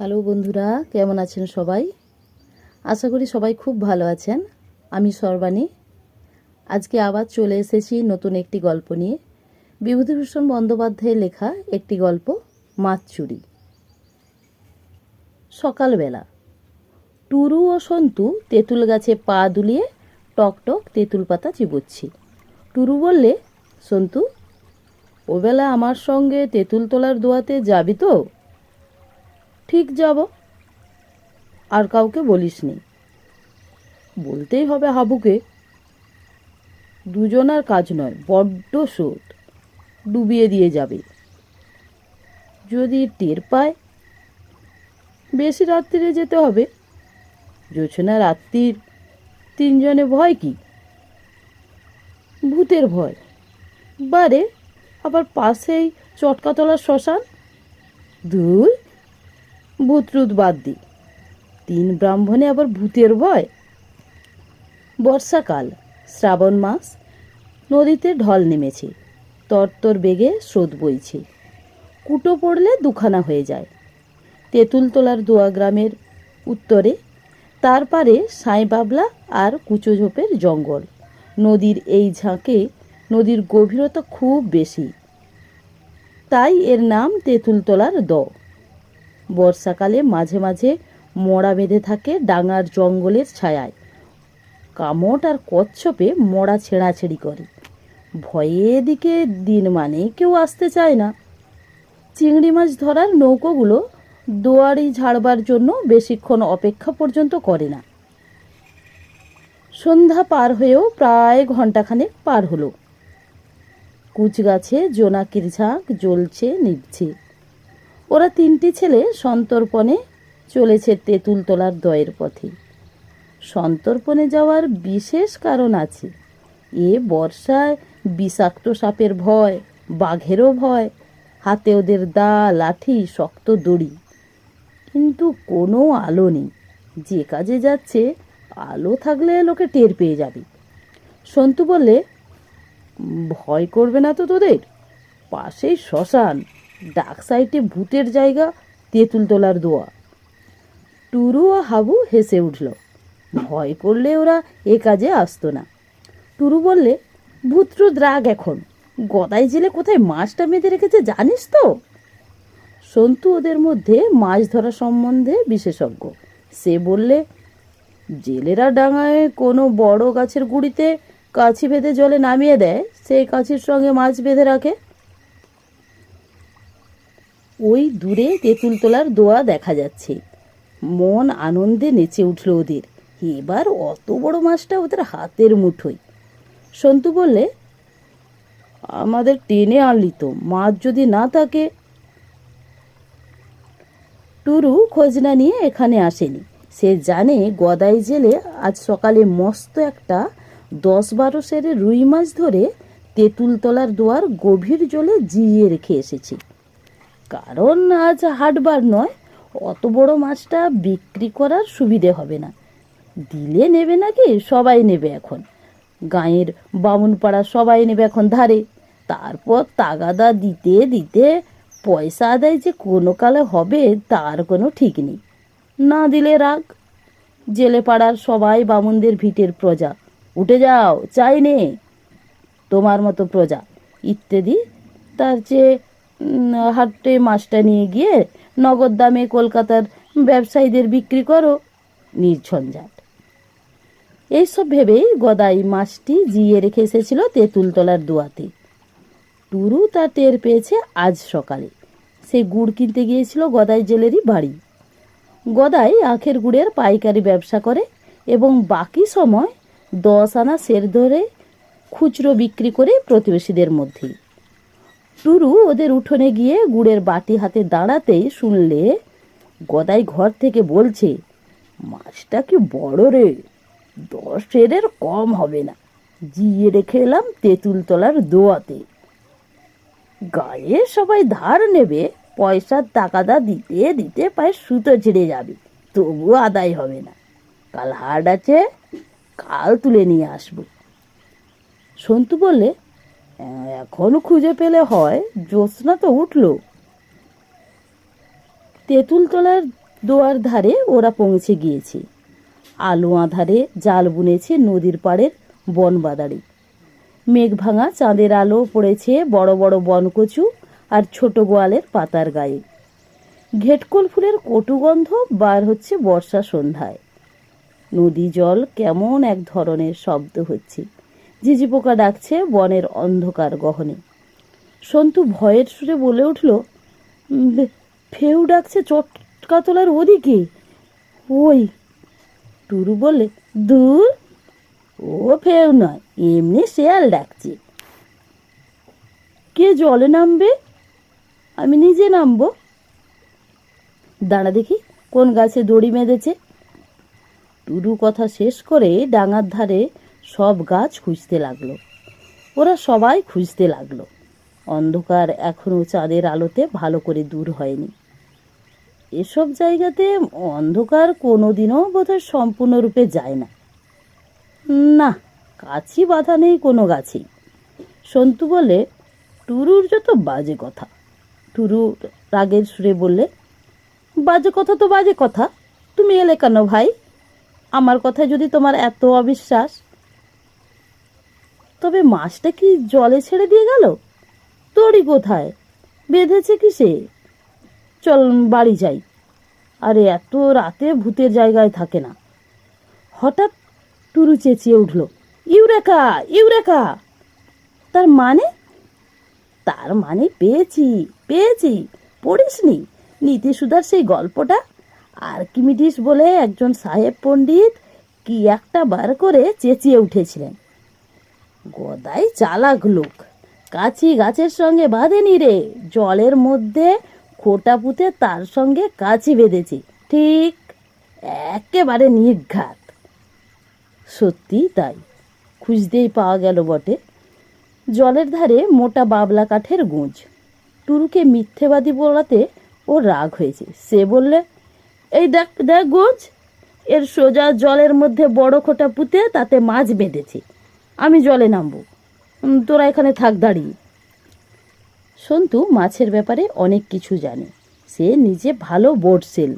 Hello বন্ধুরা, কেমন আছেন সবাই? আশা করি সবাই খুব ভালো আছেন। আমি সর্বাণী। আজকে আবার চলে এসেছি নতুন একটি গল্প নিয়ে। বিভূতিভূষণ বন্দ্যোপাধ্যায়ের লেখা একটি গল্প, মাছ চুরি। সকালবেলা, টুরু ও সন্তু তেঁতুল গাছে পা দুলিয়ে টকটক তেঁতুল পাতা চিবোচ্ছি। টুরু বললে, সন্তু, ওবেলা আমার সঙ্গে তেঁতুল তোলার দোয়াতে যাবি তো? ঠিক যাব। আর কাউকে বলিস নি। বলতেই হবে হাবুকে। দুজনার কাজ নয়, বড্ড স্রোত ডুবিয়ে দিয়ে যাবে। যদি টের পায়, বেশি রাত্রিরে যেতে হবে। জোছনা রাত্রির তিনজনে ভয় কি? ভূতের ভয়। বারে, আবার পাশেই চটকাতলার শ্মশান? দূর ভূতরুত বাদ দিই তিন ব্রাহ্মণে আবার ভূতের ভয়। বর্ষাকাল, শ্রাবণ মাস, নদীতে ঢল নেমেছে। তরতর বেগে স্রোত বইছে। কুটো পড়লে দুখানা হয়ে যায়। তেঁতুলতলার দোয়া গ্রামের উত্তরে, তার পারে সাঁইবাবলা আর কুচোঝোপের জঙ্গল। নদীর এই ঝাঁকে নদীর গভীরতা খুব বেশি। তাই এর নাম তেঁতুলতলার দ। বর্ষাকালে মাঝে মাঝে মড়া বেঁধে থাকে ডাঙার জঙ্গলের ছায়ায়। কামট আর কচ্ছপে মড়া ছেঁড়াছেড়ি করে। ভয়ে এদিকে দিন মানে কেউ আসতে চায় না। চিংড়ি মাছ ধরার নৌকোগুলো দোয়ারি ঝাড়বার জন্য বেশিক্ষণ অপেক্ষা পর্যন্ত করে না। সন্ধ্যা পার হয়েও প্রায় ঘন্টাখানেক পার হলো। কুচগাছে জোনাকির ঝাঁক জ্বলছে নিভছে। ওরা তিনটি ছেলে সন্তর্পণে চলেছে তেঁতুল তোলার দয়ের পথে। সন্তর্পণে যাওয়ার বিশেষ কারণ আছে। এ বর্ষায় বিষাক্ত সাপের ভয়, বাঘেরও ভয়, হাতে ওদের দা, লাঠি, শক্ত দড়ি। কিন্তু কোনো আলো নেই। যে কাজে যাচ্ছে, আলো থাকলে লোকে টের পেয়ে যাবে। সন্তু বললে ভয় করবে না তো তোদের? পাশেই শ্মশান ডাক সাইডে ভূতের জায়গা, তেঁতুল তোলার দোয়া। টুরু ও হাবু হেসে উঠল। ভয় করলে ওরা এ কাজে আসতো না। টুরু বললে ভূতরুদ দ্রাগ এখন। গদাই জেলে কোথায় মাছটা বেঁধে রেখেছে জানিস তো? সন্তু ওদের মধ্যে মাছ ধরা সম্বন্ধে বিশেষজ্ঞ। সে বললে, জেলেরা ডাঙায় কোনো বড় গাছের গুড়িতে কাছি বেঁধে জলে নামিয়ে দেয়। সেই কাছির সঙ্গে মাছ বেঁধে রাখে। ওই দূরে তেঁতুল তোলার দোয়া দেখা যাচ্ছে। মন আনন্দে নেচে উঠল ওদের। এবার অত বড় মাছটা ওদের হাতের মুঠোয়। সন্তু বললে, আমাদের টেনে আনলি তো, মাছ যদি না থাকে? টুরু খোঁজনা নিয়ে এখানে আসেনি। সে জানে গদাই জেলে আজ সকালে মস্ত একটা দশ বারো সেরে রুই মাছ ধরে তেঁতুলতলার দোয়ার গভীর জলে জিইয়ে রেখে এসেছে। কারণ আজ হাটবার নয়, অত বড় মাছটা বিক্রি করার সুবিধে হবে না। দিলে নেবে নাকি? সবাই নেবে এখন। গাঁয়ের বামুনপাড়া সবাই নেবে এখন ধারে। তারপর তাগাদা দিতে দিতে পয়সা আদায় যে কোনো কালে হবে, তার কোনো ঠিক নেই। না দিলে রাগ। জেলে পাড়ার সবাই বামুনদের ভিটের প্রজা। উঠে যাও, চাই নে। তোমার মতো প্রজা। ইত্যাদি। তার চেয়ে হাটে মাছটা নিয়ে গিয়ে নগদ দামে কলকাতার ব্যবসায়ীদের বিক্রি করো, নির্ঝঞ্ঝাট। এইসব ভেবেই গদাই মাছটি জিয়ে রেখে এসেছিল তেঁতুলতলার দুয়াতে। টুরু তা টের পেয়েছে আজ সকালে। সে গুড় কিনতে গিয়েছিল গদাই জেলেরই বাড়ি। গদাই আখের গুড়ের পাইকারি ব্যবসা করে এবং বাকি সময় দশ আনা সের ধরে খুচরো বিক্রি করে প্রতিবেশীদের মধ্যে টুরু ওদের উঠোনে গিয়ে গুড়ের বাটি হাতে দাঁড়াতেই শুনলে গদাই ঘর থেকে বলছে, মাছটা কি বড় রে, দশ সেরের কম হবে না। জিয়ে রেখে এলাম তেঁতুলতলার দোয়াতে। গায়ে সবাই ধার নেবে পয়সার টাকাদা দিতে দিতে পায়ে সুতো ছিঁড়ে যাবে তবুও আদায় হবে না। কাল হাট আছে, কাল তুলে নিয়ে আসব। সন্তু বললে এখন খুঁজে পেলে হয়, জ্যোৎস্না তো উঠল। তেঁতুলতলার দোয়ার ধারে ওরা পৌঁছে গিয়েছে। আলো আধারে জাল বুনেছে নদীর পাড়ের বনবাদারি। মেঘ ভাঙা চাঁদের আলো পড়েছে বড় বড় বনকচু আর ছোট গোয়ালের পাতার গায়ে। ঘেটকল ফুলের কটুগন্ধ বার হচ্ছে বর্ষা সন্ধ্যায়। নদী জল কেমন এক ধরনের শব্দ হচ্ছে। ঝিঝি পোকা ডাকছে বনের অন্ধকার গহনে। সন্তু ভয়ের সুরে বলে উঠল ফেউ ডাকছে চটকাতলার ওদিকে। ওই, টুরু বলে, দূর? ও ফেউ নয়, এমনি শেয়াল ডাকছে। কে জলে নামবে? আমি নিজে নামবো। দাঁড়া দেখি, কোন গাছে দড়ি বেঁধেছে। টুরু কথা শেষ করে ডাঙার ধারে সব গাছ খুঁজতে লাগল। ওরা সবাই খুঁজতে লাগল। অন্ধকার এখনও চাঁদের আলোতে ভালো করে দূর হয়নি। এসব জায়গাতে অন্ধকার কোনোদিনও বোধহয় সম্পূর্ণরূপে যায় না। না, কাছি বাধা নেই কোনো গাছেই। সন্তু বলে, টুরুর যত বাজে কথা। টুরু রাগের সুরে বললে, বাজে কথা তো বাজে কথা। তুমি এলে কেন ভাই? আমার কথায় যদি তোমার এত অবিশ্বাস তবে মাছটা কি জলে ছেড়ে দিয়ে গেল? তোরই কোথায়? বেঁধেছে কি সে চল বাড়ি যাই। আরে এত রাতে ভূতের জায়গায় থাকে না। হঠাৎ টুরু চেঁচিয়ে উঠল, ইউরেকা ইউরেকা! তার মানে? তার মানে পেয়েছি পেয়েছি, পড়িসনি। নীতিসুধার সেই গল্পটা? আর্কিমিডিস বলে একজন সাহেব পণ্ডিত কি একটা বার করে চেঁচিয়ে উঠেছিলেন? গদাই চালাক লোক। কাছি গাছের সঙ্গে বাঁধেনি রে। জলের মধ্যে খোটা পুঁতে তার সঙ্গে কাছি বেঁধেছি। ঠিক একেবারে নির্ঘাত। সত্যি তাই। খুঁজতেই পাওয়া গেল বটে। জলের ধারে মোটা বাবলা কাঠের গুঁজ। টুরুকে মিথ্যেবাদী বলাতে ও রাগ হয়েছে। সে বললে, এই দেখ দেখ গুঁজ। এর সোজা জলের মধ্যে বড় খোটা পুঁতে তাতে মাছ বেঁধেছে। আমি জলে নামবো। তোরা এখানে থাক, দাঁড়িয়ে। সন্তু মাছের ব্যাপারে অনেক কিছু জানে। সে নিজে ভালো বোট সেল,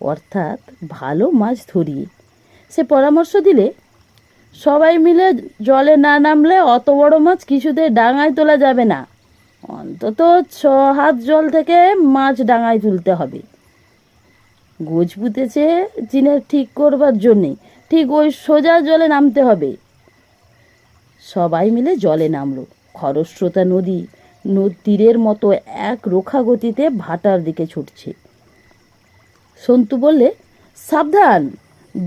অর্থাৎ ভালো মাছ ধরিয়ে। সে পরামর্শ দিলে, সবাই মিলে জলে না নামলে অত বড় মাছ কিছুতে ডাঙায় তোলা যাবে না। অন্তত ছ হাত জল থেকে মাছ ডাঙায় তুলতে হবে। গোজ পুঁতেছে জিনের ঠিক করবার জন্যে। ঠিক ওই সোজা জলে নামতে হবে। সবাই মিলে জলে নামলো। খরস্রোতা নদী তীরের মতো এক রোখা গতিতে ভাটার দিকে ছুটছে। সন্তু বললে, সাবধান,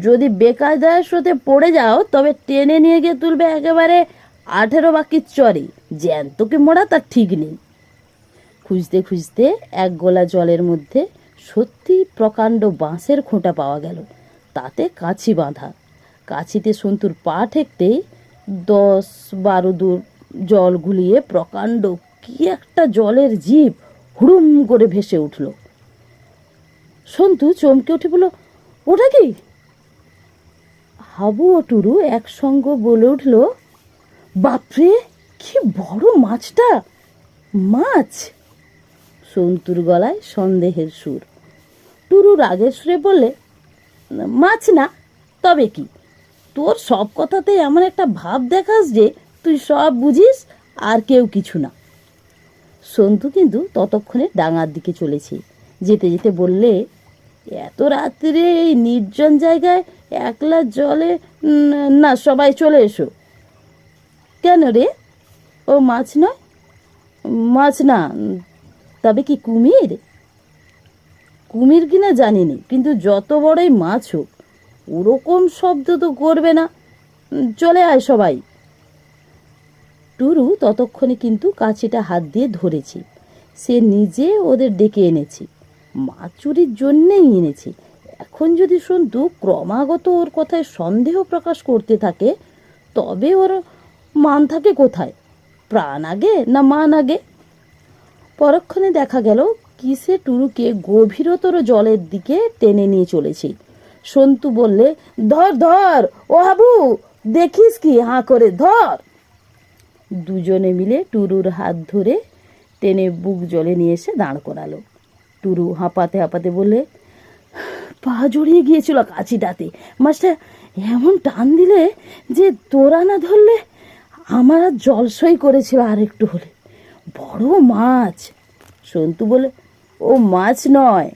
যদি বেকায়দার স্রোতে পড়ে যাও, তবে টেনে নিয়ে গিয়ে তুলবে একেবারে আঠেরো বাকির চরে। জ্যান্তকে মোড়া তার ঠিক নেই। খুঁজতে খুঁজতে এক গোলা জলের মধ্যে সত্যি প্রকাণ্ড বাঁশের খোঁটা পাওয়া গেল। তাতে কাছি বাঁধা। কাছিতে সন্তুর পা ঠেকতেই দশ বারো দূর জল গুলিয়ে প্রকাণ্ড কি একটা জলের জীব হুড়ুম করে ভেসে উঠল। সন্তু চমকে উঠে বলল, ওটা কি? হাবু ও টুরু একসঙ্গ বলে উঠল, বাপরে, কি বড় মাছটা, মাছ! সন্তুর গলায় সন্দেহের সুর। টুরু রাগের সুরে বললে, মাছ না, তবে কি? তোর সব কথাতে এমন একটা ভাব দেখাস যে তুই সব বুঝিস আর কেউ কিছু না। সন্তু কিন্তু ততক্ষণে ডাঙার দিকে চলেছে। যেতে যেতে বললে, এত রাত্রে এই নির্জন জায়গায় একলা জলে না, সবাই চলে এসো। কেন রে? ও মাছ নয়? মাছ না, তবে কি কুমির? কুমির কিনা জানি নি কিন্তু যত বড়ই মাছ হোক ওরকম শব্দ তো করবে না। চলে আয় সবাই। টুরু ততক্ষণে কিন্তু কাছিটা হাত দিয়ে ধরেছি। সে নিজে ওদের ডেকে এনেছি। মাছ চুরির জন্যেই এনেছি। এখন যদি সন্তু ক্রমাগত ওর কথায় সন্দেহ প্রকাশ করতে থাকে, তবে ওর মান থাকে কোথায়? প্রাণ আগে না মান আগে? পরক্ষণে দেখা গেল কিসে টুরুকে গভীরতর জলের দিকে টেনে নিয়ে চলেছে। সন্তু বললে, ধর ধর, ও হাবু, দেখিস কি, হাঁ করে ধর। দুজনে মিলে টুরুর হাত ধরে টেনে বুক জলে নিয়ে এসে দাঁড় করালো। টুরু হাঁপাতে হাঁপাতে বললে, পা জড়িয়ে গিয়েছিল কাছিটাতে মাছটা এমন টান দিলে যে তোরা না ধরলে আমার আর জলসই করেছিল আর একটু হলে। বড় মাছ। সন্তু বলে ও মাছ নয়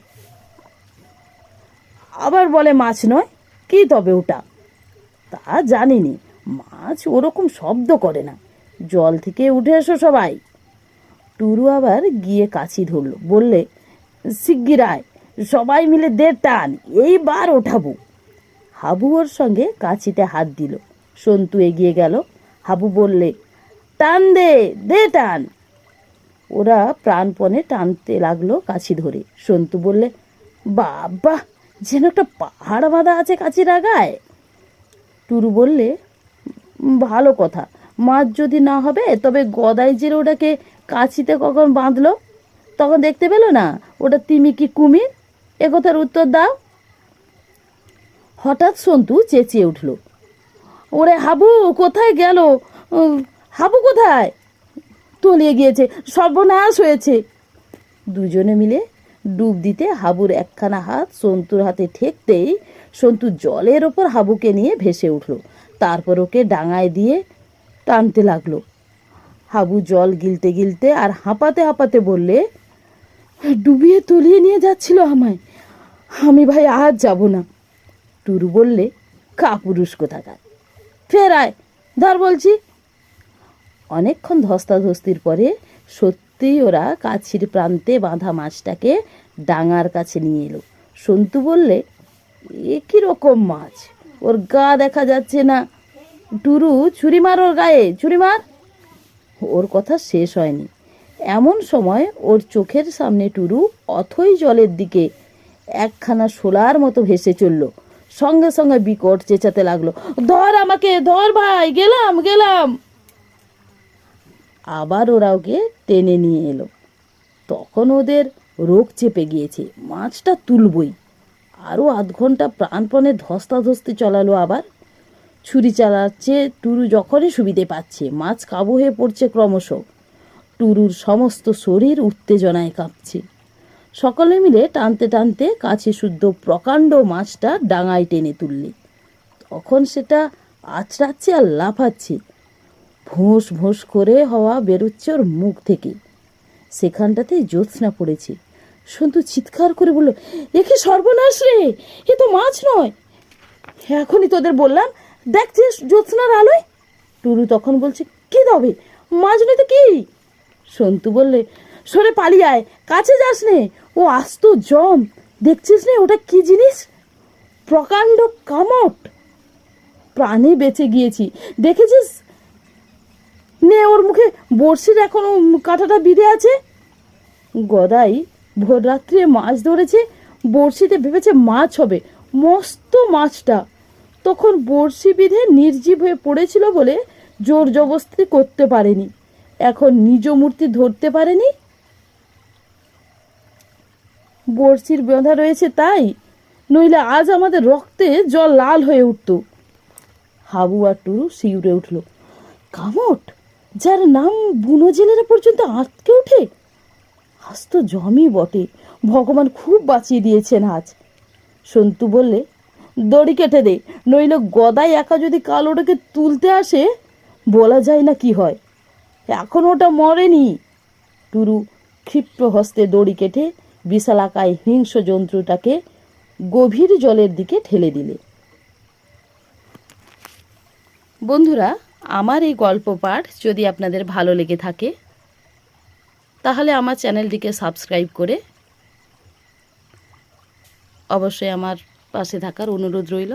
আবার বলে মাছ নয়, কি তবে ওটা? তা জানিনি, মাছ ওরকম শব্দ করে না। জল থেকে উঠে এসো সবাই। টুরু আবার গিয়ে কাছি ধরলো, বললে, শিগগির আয়, সবাই মিলে দে টান, এইবার ওঠাবো। হাবু ওর সঙ্গে কাছিতে হাত দিল। সন্তু এগিয়ে গেল। হাবু বললে, টান দে দে টান। ওরা প্রাণপণে টানতে লাগল কাছি ধরে। সন্তু বললে বাবা যেন একটা পাহাড় বাঁধা আছে কাছির আগায় টুরু বললে, ভালো কথা। মাছ যদি না হবে, তবে গদাই যে ওটাকে কাছিতে কখন বাঁধলো, তখন দেখতে পেল না? ওটা তিমি কি কুমির? এ কথার উত্তর দাও। হঠাৎ সন্তু চেঁচিয়ে উঠল, ওরে হাবু, কোথায় গেল? হাবু কোথায়? তলিয়ে গিয়েছে, সর্বনাশ হয়েছে। দুজনে মিলে ডুব দিতে হাবুর একখানা হাত সন্তুর হাতে ঠেকতেই সন্তু জলের ওপর হাবুকে নিয়ে ভেসে উঠল। তারপর ওকে ডাঙায় দিয়ে টানতে লাগল। হাবু জল গিলতে গিলতে আর হাঁপাতে হাঁপাতে বললে, ডুবিয়ে তলিয়ে নিয়ে যাচ্ছিল আমায়। আমি ভাই আজ যাব না। টুরু বললে, কাপুরুষ কোথাকার। ফের আয়, ধর বলছি। অনেকক্ষণ ধস্তাধস্তির পরে সত্যিই ওরা কাছির প্রান্তে বাঁধা মাছটাকে ডাঙার কাছে নিয়ে এলো। সন্তু বললে, এ রকম মাছ? ওর গা দেখা যাচ্ছে না। টুরু, ছুরি মার ওর গায়ে, ছুরি মার। ওর কথা শেষ হয়নি। এমন সময় ওর চোখের সামনে টুরু অথই জলের দিকে একখানা শোলার মতো ভেসে চলল। সঙ্গে সঙ্গে বিকট চেঁচাতে লাগল, ধর আমাকে, ধর ভাই, গেলাম গেলাম। আবার ওরা ওকে টেনে নিয়ে এলো। তখন ওদের রোগ চেপে গিয়েছে, মাছটা তুলবই। আরও আধ ঘণ্টা প্রাণপণে ধস্তাধস্তি চলালো আবার। ছুরি চালাচ্ছে টুরু যখনই সুবিধে পাচ্ছে, মাছ কাবু হয়ে পড়ছে ক্রমশ। টুরুর সমস্ত শরীর উত্তেজনায় কাঁপছে। সকলে মিলে টানতে টানতে কাছে শুদ্ধ প্রকাণ্ড মাছটা ডাঙায় টেনে তুললে। তখন সেটা আছড়াচ্ছে আর লাফাচ্ছে। ভোঁস ভোঁস করে হওয়া বেরোচ্ছে ওর মুখ থেকে। সেখানটাতে জ্যোৎস্না পড়েছে। সন্তু চিৎকার করে বলল, এ কি সর্বনাশ রে! এ তো মাছ নয়! এখনই তোদের বললাম দেখছিস জ্যোৎস্নার আলোয়! টুরু তখন বলছে, কি তবে? মাছ নয় তো কি? সন্তু বললে, সরে পালিয়ে আয়, কাছে যাস নে, ও আস্ত জম, দেখছিস নে ওটা কি জিনিস? প্রকাণ্ড কামট! প্রাণে বেঁচে গিয়েছি, দেখেছিস? নে, ওর মুখে বড়শির এখনও কাঁটাটা বিঁধে আছে। গদাই ভোর রাত্রে মাছ ধরেছে, বড়শিতে ভেবেছে মাছ হবে, মস্ত মাছটা। তখন বড়শি বিধে নির্জীব হয়ে পড়েছিল বলে জোর জবস্তি করতে পারেনি। এখন নিজ মূর্তি ধরতে পারেনি। বড়শির বেঁধা রয়েছে তাই, নইলে আজ আমাদের রক্তে জল লাল হয়ে উঠত। হাবু আর টুরু শিউরে উঠল, কামট! যার নাম বুনো জেলেরা পর্যন্ত আটকে ওঠে? আজ তো জমই বটে। ভগবান খুব বাঁচিয়ে দিয়েছেন আজ। সন্তু বললে, দড়ি কেটে দে, নইলে গদাই একা যদি কাল ওটাকে তুলতে আসে, বলা যায় না কি হয়। এখন ওটা মরেনি। টুরু ক্ষিপ্র হস্তে দড়ি কেটে বিশালাকায় হিংস্র জন্তুটাকে গভীর জলের দিকে ঠেলে দিলে। বন্ধুরা আমার এই গল্প পাঠ যদি আপনাদের ভালো লেগে থাকে, তাহলে আমার চ্যানেলটিকে সাবস্ক্রাইব করে অবশ্যই আমার পাশে থাকার অনুরোধ রইল।